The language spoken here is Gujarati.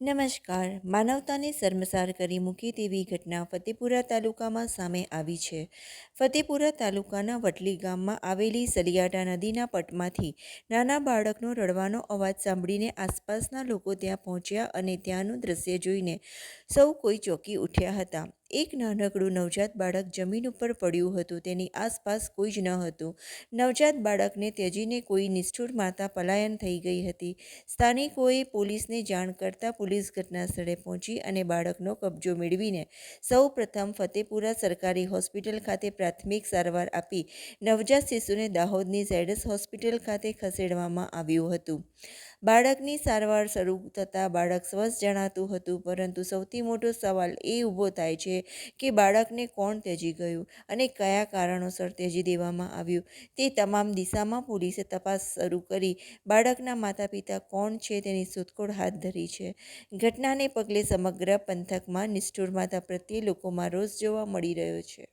નમસ્કાર, માનવતાને શર્મસાર કરી મૂકી તેવી ઘટના ફતેપુરા તાલુકામાં સામે આવી છે. ફતેપુરા તાલુકાના વટલી ગામમાં આવેલી સલિયાટા નદીના પટમાંથી નાના બાળકનો રડવાનો અવાજ સાંભળીને આસપાસના લોકો ત્યાં પહોંચ્યા અને ત્યાંનું દ્રશ્ય જોઈને સૌ કોઈ ચોંકી ઉઠ્યા હતા. એક નાનકડું નવજાત બાળક જમીન ઉપર પડ્યું હતું, તેની આસપાસ કોઈ જ ન હતું. નવજાત બાળકને ત્યજીને કોઈ નિષ્ઠુર માતા પલાયન થઈ ગઈ હતી. સ્થાનિકોએ પોલીસને જાણ કરતાં પોલીસ ઘટના સ્થળે પહોંચી અને બાળકનો કબજો મેળવીને સૌ પ્રથમ ફતેપુરા સરકારી હોસ્પિટલ ખાતે પ્રાથમિક સારવાર આપી નવજાત શિશુને દાહોદની ઝેડસ હોસ્પિટલ ખાતે ખસેડવામાં આવ્યું હતું. બાળકની સારવાર શરૂ થતાં બાળક સ્વસ્થ જણાતું હતું, પરંતુ સૌથી મોટો સવાલ એ ઊભો થાય છે કે બાળકને કોણ ત્યજી ગયું અને કયા કારણોસર ત્યજી દેવામાં આવ્યું. તે તમામ દિશામાં પોલીસે તપાસ શરૂ કરી. બાળકના માતા પિતા કોણ છે તેની શોધખોળ હાથ ધરી છે. ઘટનાને પગલે સમગ્ર પંથકમાં નિષ્ઠુર માતા પ્રત્યે લોકોમાં રોષ જોવા મળી રહ્યો છે.